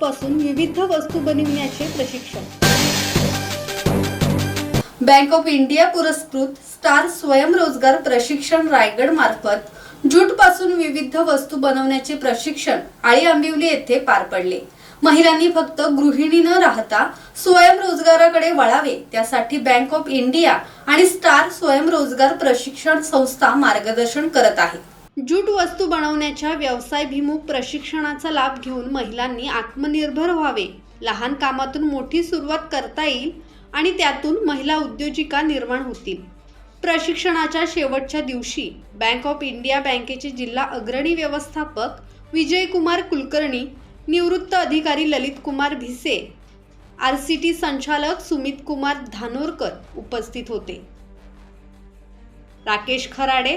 पासून विविध वस्तू बनविण्याचे प्रशिक्षण. बँक ऑफ इंडिया पुरस्कृत स्टार स्वयंरोजगार प्रशिक्षण रायगड मार्फत ज्यूटपासून विविध वस्तू बनवण्याचे प्रशिक्षण आळी आंबिवली येथे पार पडले. महिलांनी फक्त गृहिणी न राहता स्वयंरोजगाराकडे वळावे त्यासाठी बँक ऑफ इंडिया आणि स्टार स्वयंरोजगार प्रशिक्षण संस्था मार्गदर्शन करत आहे. जूट वस्तू बनवण्याच्या व्यवसायभिमुख प्रशिक्षणाचा लाभ घेऊन महिलांनी आत्मनिर्भर व्हावे. लहान कामातून मोठी सुरुवात करता येईल आणि त्यातून महिला उद्योजिका निर्माण होतील. प्रशिक्षणाच्या शेवटच्या दिवशी बँक ऑफ इंडिया बँकेचे जिल्हा अग्रणी व्यवस्थापक विजयकुमार कुलकर्णी निवृत्त अधिकारी Lalit Kumar Bhise R C T संचालक सुमित कुमार धानोरकर उपस्थित होते. राकेश खराडे